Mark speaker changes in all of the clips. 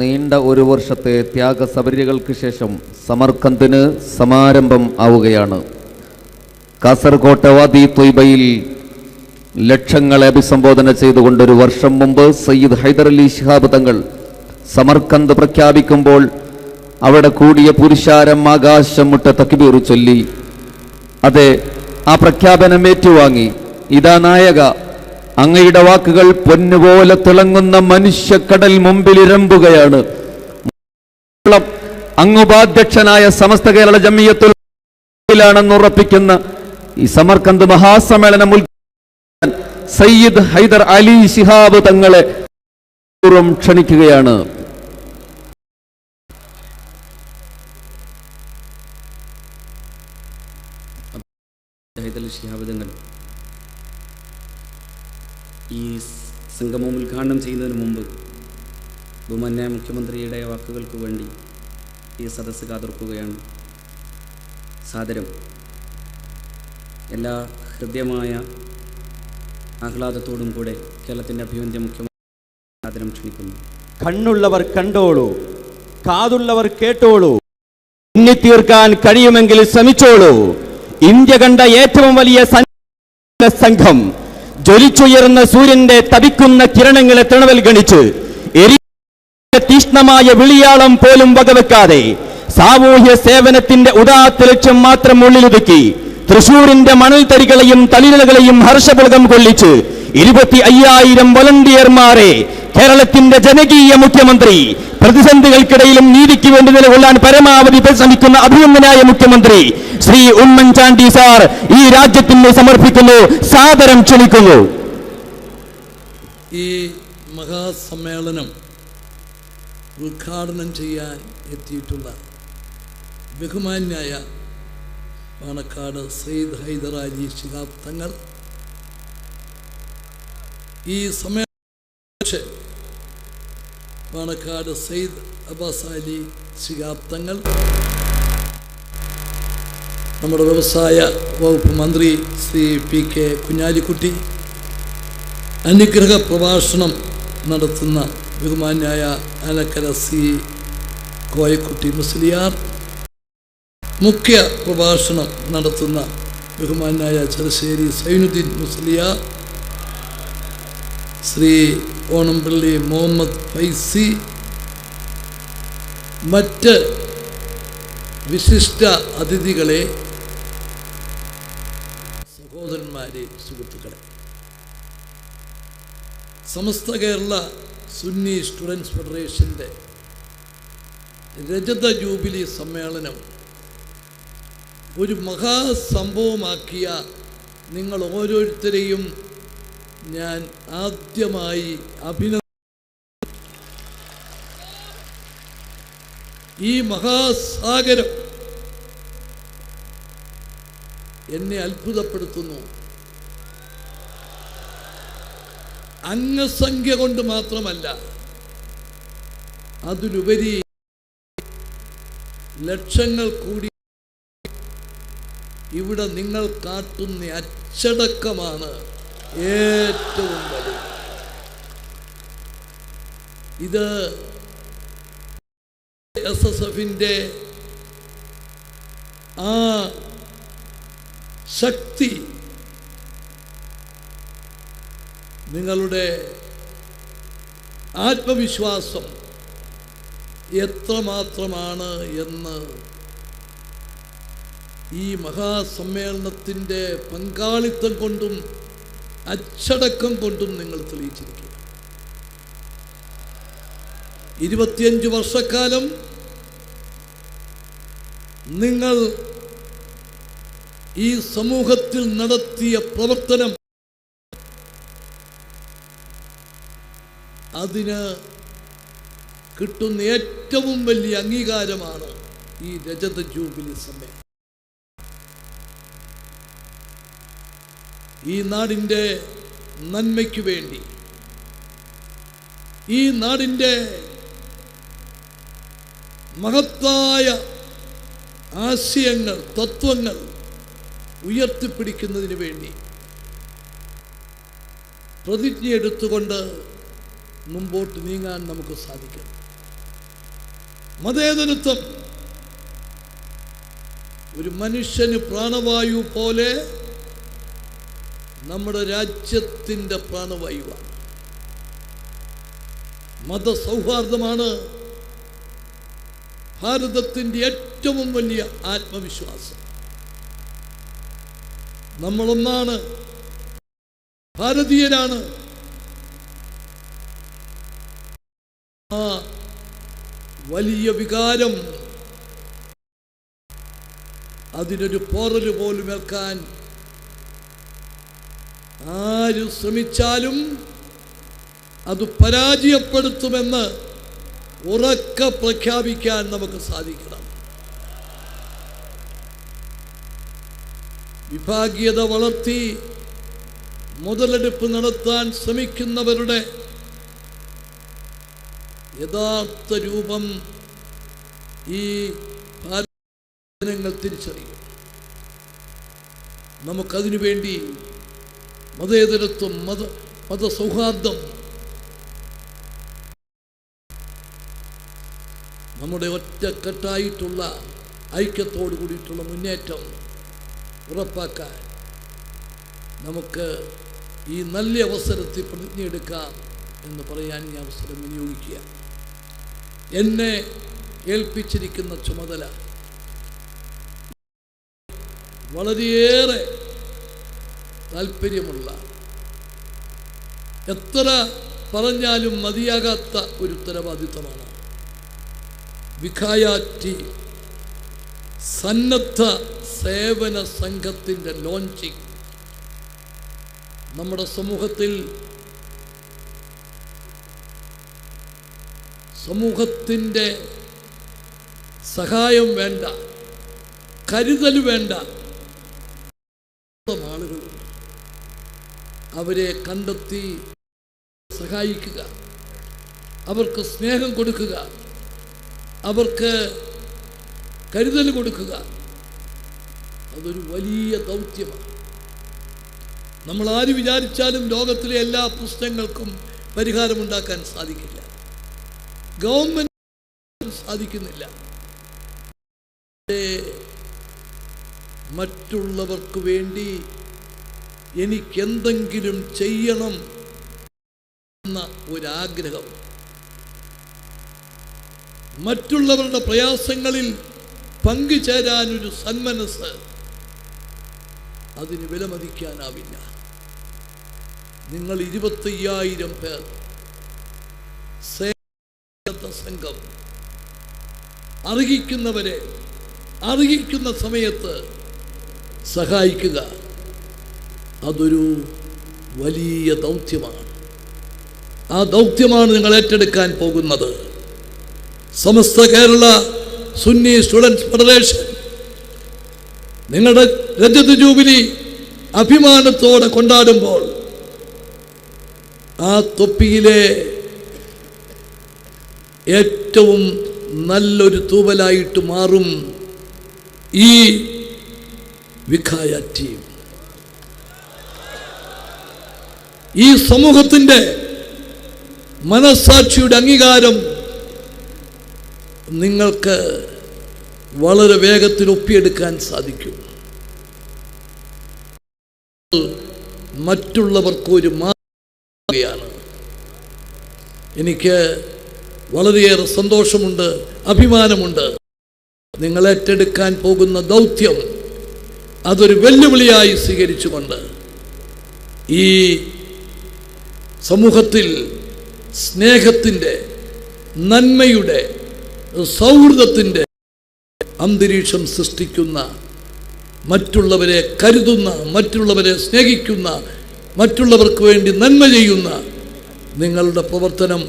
Speaker 1: നീണ്ട ഒരു വർഷത്തെ ത്യാഗ സബരികൾക്ക് ശേഷം സമർക്കന്തിന് സമാരംഭം ആവുകയാണ്. കാസർകോട്ടെ വാദി തൊയ്ബയിൽ ലക്ഷങ്ങളെ അഭിസംബോധന ചെയ്തുകൊണ്ട് ഒരു വർഷം മുമ്പ് സയ്യിദ് ഹൈദരലി ശിഹാബ് തങ്ങൾ സമർക്കന്ത് പ്രഖ്യാപിക്കുമ്പോൾ അവിടെ കൂടിയ പുരുഷാരം ആകാശം മുട്ട തക്കിബീർ ചൊല്ലി. അതെ ആ പ്രഖ്യാപനം ഏറ്റുവാങ്ങി. ഇതാ നായക അങ്ങയുടെ വാക്കുകൾ പൊന്നുപോലെ തിളങ്ങുന്ന മനുഷ്യക്കടൽ മുമ്പിലിരമ്പുകയാണ് അങ്ങുപാധ്യക്ഷനായ സമസ്ത കേരള ജമിയത്തുലാണെന്ന് ഉറപ്പിക്കുന്ന ഈ സമർക്കന്ത് മഹാസമ്മേളനം സയ്യിദ് ഹൈദർ അലി ശിഹാബ് തങ്ങളെ പൂർവം ക്ഷണിക്കുകയാണ്.
Speaker 2: ഹൈദർ ശിഹാബ് ശിഹാബദങ്ങൾ ഈ സംഗമം ഉദ്ഘാടനം ചെയ്യുന്നതിന് മുമ്പ് ബഹുമാന്യ മുഖ്യമന്ത്രിയുടെ വാക്കുകൾക്ക് വേണ്ടി ഈ സദസ്സ് കാതർക്കുകയാണ്. സാദരം. എല്ലാ ഹൃദ്യമായ ആഹ്ലാദത്തോടും കൂടെ കേരളത്തിന്റെ അഭിവന്ദ്യ മുഖ്യമന്ത്രി സാദരം ക്ഷണിക്കുന്നു.
Speaker 3: കണ്ണുള്ളവർ കണ്ടോളൂ കാതുള്ളവർ കേട്ടോളൂ തീർക്കാൻ കഴിയുമെങ്കിൽ ശ്രമിച്ചോളൂ. ഇന്ത്യ കണ്ട ഏറ്റവും വലിയ സംഘം ജ്വലിച്ചുയർന്ന സൂര്യന്റെ തപിക്കുന്ന കിരണങ്ങളെ തൃണവൽ ഗണിച്ച് തീഷ്ണമായ വിളിയാളം പോലും വകവെക്കാതെ സാമൂഹ്യ സേവനത്തിന്റെ ഉദാത്ത ലക്ഷ്യം മാത്രം ഉള്ളിലൊതുക്കി തൃശൂരിന്റെ മണൽത്തരികളെയും തലിലകളെയും ഹർഷപുളകം കൊള്ളിച്ച് ഇരുപത്തി അയ്യായിരം വോളണ്ടിയർമാരെ കേരളത്തിന്റെ ജനകീയ മുഖ്യമന്ത്രി പ്രതിസന്ധികൾക്കിടയിലും നീതിക്ക് വേണ്ടി നിലകൊള്ളാൻ പരമാവധി പരിശ്രമിക്കുന്ന അഭിനന്ദനായ മുഖ്യമന്ത്രി ശ്രീ ഉമ്മൻചാണ്ടി സാർ ഈ രാജ്യത്തിന് സമർപ്പിക്കുന്നു സാദരം ക്ഷണിക്കുന്നു.
Speaker 4: ഈ മഹാസമ്മേളനം ഉദ്ഘാടനം ചെയ്യാൻ എത്തിയിട്ടുള്ള ബഹുമാന്യായ പാണക്കാട് സെയ്ദ് ഹൈദർ അലി ശിഹാബ് തങ്ങൾ ഈ സമയം പാണക്കാട് സയ്യിദ് അബ്ബാസ് അലി ശിഹാബ്ദങ്ങൾ നമ്മുടെ വ്യവസായ വകുപ്പ് മന്ത്രി ശ്രീ പി കെ കുഞ്ഞാലിക്കുട്ടി അനുഗ്രഹ പ്രഭാഷണം നടത്തുന്ന ബഹുമാന്യായ അനക്കര സി കോയക്കുട്ടി മുസ്ലിയാർ മുഖ്യ പ്രഭാഷണം നടത്തുന്ന ബഹുമാനായ ചെറുശ്ശേരി സൈനുദ്ദീൻ മുസ്ലിയാർ ശ്രീ ഓണംപള്ളി മുഹമ്മദ് ഫൈസി. മറ്റ് വിശിഷ്ട അതിഥികളെ സഹോദരന്മാരെ സുഹൃത്തുക്കളെ. സമസ്ത കേരള സുന്നി സ്റ്റുഡൻസ് ഫെഡറേഷന്റെ രജത ജൂബിലി സമ്മേളനം ഒരു മഹാസംഭവമാക്കിയ നിങ്ങൾ ഓരോരുത്തരെയും ഞാൻ ആദ്യമായി അഭിനന്ദ ഈ മഹാസാഗരം എന്നെ അത്ഭുതപ്പെടുത്തുന്നു. അംഗസംഖ്യ കൊണ്ട് മാത്രമല്ല അതിലുപരി ലക്ഷങ്ങൾ കൂടി ഇവിടെ നിങ്ങൾ കാട്ടുന്ന അച്ചടക്കമാണ്. ഏറ്റവും വലുത്. ഇത് എസ് എസ് എഫിന്റെ ആ ശക്തി നിങ്ങളുടെ ആത്മവിശ്വാസം എത്രമാത്രമാണ് എന്ന് ഈ മഹാസമ്മേളനത്തിന്റെ പങ്കാളിത്തം കൊണ്ടും അച്ചടക്കം കൊണ്ടും നിങ്ങൾ തെളിയിച്ചിരിക്കുക ഇരുപത്തിയഞ്ച് വർഷക്കാലം നിങ്ങൾ ഈ സമൂഹത്തിൽ നടത്തിയ പ്രവർത്തനം അതിന് കിട്ടുന്ന ഏറ്റവും വലിയ അംഗീകാരമാണ് ഈ രജത ജൂബിലി സമ്മേളനം. ഈ നാടിന്റെ നന്മയ്ക്ക് വേണ്ടി ഈ നാടിന്റെ മഹത്തായ ആശയങ്ങൾ തത്വങ്ങൾ ഉയർത്തിപ്പിടിക്കുന്നതിന് വേണ്ടി പ്രതിജ്ഞ എടുത്തുകൊണ്ട് മുമ്പോട്ട് നീങ്ങാൻ നമുക്ക് സാധിക്കും. മതേതരത്വം ഒരു മനുഷ്യന് പ്രാണവായു പോലെ നമ്മുടെ രാജ്യത്തിന്റെ പ്രാണവായുവാണ്. മതസൗഹാർദ്ദമാണ് ഭാരതത്തിന്റെ ഏറ്റവും വലിയ ആത്മവിശ്വാസം. നമ്മളൊന്നാണ് ഭാരതീയരാണ്. ആ വലിയ വികാരം അതിനൊരു പോറൽ പോലും ഏൽക്കാൻ ആര് ശ്രമിച്ചാലും അത് പരാജയപ്പെടുത്തുമെന്ന് ഉറക്ക പ്രഖ്യാപിക്കാൻ നമുക്ക് സാധിക്കണം. വിഭാഗീയത വളർത്തി മുതലെടുപ്പ് നടത്താൻ ശ്രമിക്കുന്നവരുടെ യഥാർത്ഥ രൂപം ഈ ജനങ്ങൾ തിരിച്ചറിയും നമുക്കതിനു വേണ്ടി മതേതരത്വം മത മതസൗഹാർദ്ദം. നമ്മുടെ ഒറ്റക്കെട്ടായിട്ടുള്ള ഐക്യത്തോടു കൂടിയിട്ടുള്ള മുന്നേറ്റം ഉറപ്പാക്കാൻ നമുക്ക് ഈ നല്ല അവസരത്തിൽ പ്രതിജ്ഞയെടുക്കാം എന്ന് പറയാൻ ഈ അവസരം വിനിയോഗിക്കുക. എന്നെ ഏൽപ്പിച്ചിരിക്കുന്ന ചുമതല വളരെയേറെ താല്പര്യമുള്ള എത്ര പറഞ്ഞാലും മതിയാകാത്ത ഒരു ഉത്തരവാദിത്തമാണ് വിഖായാറ്റി സന്നദ്ധ സേവന സംഘത്തിന്റെ ലോഞ്ചിങ് നമ്മുടെ സമൂഹത്തിൽ സമൂഹത്തിന്റെ സഹായം വേണ്ട കരുതൽ വേണ്ട അവരെ കണ്ടെത്തി സഹായിക്കുക. അവർക്ക് സ്നേഹം കൊടുക്കുക. അവർക്ക് കരുതൽ കൊടുക്കുക. അതൊരു വലിയ ദൗത്യമാണ്. നമ്മൾ ആര് വിചാരിച്ചാലും ലോകത്തിലെ എല്ലാ പ്രശ്നങ്ങൾക്കും പരിഹാരമുണ്ടാക്കാൻ സാധിക്കില്ല. ഗവൺമെന്റ് സാധിക്കുന്നില്ല. മറ്റുള്ളവർക്ക് വേണ്ടി എനിക്കെന്തെങ്കിലും ചെയ്യണം എന്ന ഒരാഗ്രഹം. മറ്റുള്ളവരുടെ പ്രയാസങ്ങളിൽ പങ്കുചേരാനൊരു സന്മനസ് അതിന് വിലമതിക്കാനാവില്ല. നിങ്ങൾ ഇരുപത്തയ്യായിരം പേർ സംഘം അർഹിക്കുന്നവരെ അർഹിക്കുന്ന സമയത്ത് സഹായിക്കുക. അതൊരു വലിയ ദൗത്യമാണ്. ആ ദൗത്യമാണ് നിങ്ങൾ ഏറ്റെടുക്കാൻ പോകുന്നത്. സമസ്ത കേരള സുന്നി സ്റ്റുഡൻസ് ഫെഡറേഷൻ നിങ്ങളുടെ രജത ജൂബിലി അഭിമാനത്തോടെ കൊണ്ടാടുമ്പോൾ ആ തൊപ്പിയിലെ ഏറ്റവും നല്ലൊരു തൂവലായിട്ട് മാറും ഈ വിഖായ ടീം. ഈ സമൂഹത്തിന്റെ മനസ്സാക്ഷിയുടെ അംഗീകാരം നിങ്ങൾക്ക് വളരെ വേഗത്തിൽ ഒപ്പിയെടുക്കാൻ സാധിക്കും. മറ്റുള്ളവർക്ക് ഒരു മാതൃകയാണ്. എനിക്ക് വളരെയേറെ സന്തോഷമുണ്ട് അഭിമാനമുണ്ട്. നിങ്ങൾ ഏറ്റെടുക്കാൻ പോകുന്ന ദൗത്യം അതൊരു വെല്ലുവിളിയായി സ്വീകരിച്ചുകൊണ്ട് ഈ സമൂഹത്തിൽ സ്നേഹത്തിന്റെ നന്മയുടെ സൗഹൃദത്തിന്റെ അന്തരീക്ഷം സൃഷ്ടിക്കുന്ന മറ്റുള്ളവരെ കരുതുന്ന മറ്റുള്ളവരെ സ്നേഹിക്കുന്ന മറ്റുള്ളവർക്ക് വേണ്ടി നന്മ ചെയ്യുന്ന നിങ്ങളുടെ പ്രവർത്തനം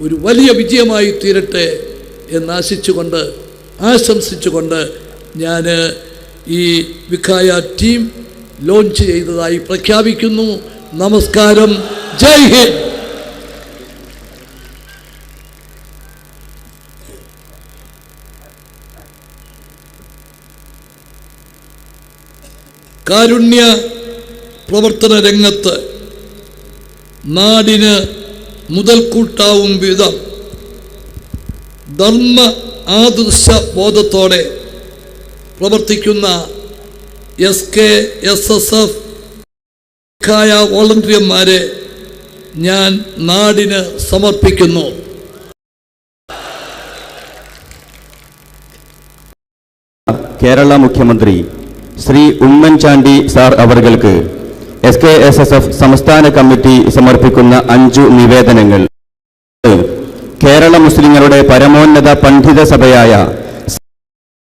Speaker 4: ഒരു വലിയ വിജയമായി തീരട്ടെ എന്നാശിച്ചുകൊണ്ട് ആശംസിച്ചുകൊണ്ട് ഞാൻ ഈ വിഖായ ടീം ലോഞ്ച് ചെയ്തതായി പ്രഖ്യാപിക്കുന്നു. നമസ്കാരം. ജയ് ഹിന്ദ്. കാരുണ്യ പ്രവർത്തന രംഗത്ത് നാടിന് മുതൽക്കൂട്ടാവും വിധം ധർമ്മ ആദർശ ബോധത്തോടെ പ്രവർത്തിക്കുന്ന S K S S F ായ വോളണ്ടിയർമാരെ ഞാൻ നാടിന് സമർപ്പിക്കുന്നു.
Speaker 3: കേരള മുഖ്യമന്ത്രി ശ്രീ ഉമ്മൻചാണ്ടി സാർ അവർക്ക് S K S S F സംസ്ഥാന കമ്മിറ്റി സമർപ്പിക്കുന്ന അഞ്ചു നിവേദനങ്ങൾ. കേരള മുസ്ലിങ്ങളുടെ പരമോന്നത പണ്ഡിത സഭയായ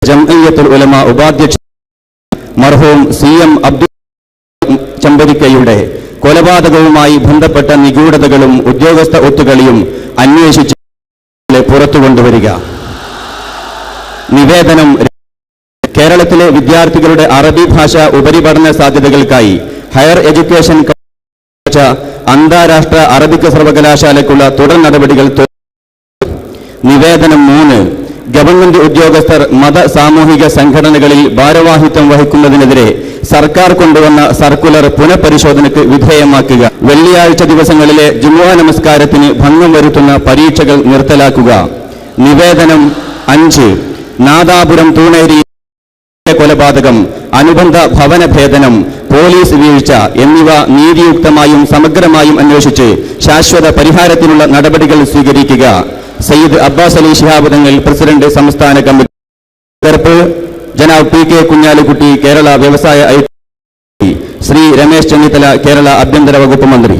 Speaker 3: ജംഇയ്യത്തുൽ ഉലമ ഉപാധ്യക്ഷ മർഹൂം സി എം അബ്ദുൽ ചമ്പരിക്കയുടെ കൊലപാതകവുമായി ബന്ധപ്പെട്ട നിഗൂഢതകളും ഉദ്യോഗസ്ഥ ഒത്തുകളിയും അന്വേഷിച്ച് പുറത്തു കൊണ്ടുവരിക. നിവേദനം കേരളത്തിലെ വിദ്യാർത്ഥികളുടെ അറബി ഭാഷ ഉപരിപഠന സാധ്യതകൾക്കായി ഹയർ എഡ്യൂക്കേഷൻ അന്താരാഷ്ട്ര അറബിക് സർവകലാശാലയ്ക്കുള്ള തുടർ നടപടികൾ നിവേദനം മൂന്ന് ഗവൺമെന്റ് ഉദ്യോഗസ്ഥർ മത സാമൂഹിക സംഘടനകളിൽ ഭാരവാഹിത്വം വഹിക്കുന്നതിനെതിരെ സർക്കാർ കൊണ്ടുവന്ന സർക്കുലർ പുനഃപരിശോധനയ്ക്ക് വിധേയമാക്കുക. വെള്ളിയാഴ്ച ദിവസങ്ങളിലെ ജുമുഅ നമസ്കാരത്തിന് ഭംഗം വരുത്തുന്ന പരീക്ഷകൾ നിർത്തലാക്കുക. നിവേദനം അഞ്ച്. നാദാപുരം തൂണേരി കൊലപാതകം അനുബന്ധ ഭവനഭേദനം പോലീസ് വീഴ്ച എന്നിവ നീതിയുക്തമായും സമഗ്രമായും അന്വേഷിച്ച് ശാശ്വത പരിഹാരത്തിനുള്ള നടപടികൾ സ്വീകരിക്കുക. സയ്യിദ് അബ്ബാസ് അലി ശിഹാബ് തങ്ങൾ പ്രസിഡന്റ് സംസ്ഥാന committee ജനാബ് P K Kunhalikutty Kerala വ്യവസായ ഐ ശ്രീ രമേശ് ചെന്നിത്തല കേരള ആഭ്യന്തര വകുപ്പ് മന്ത്രി.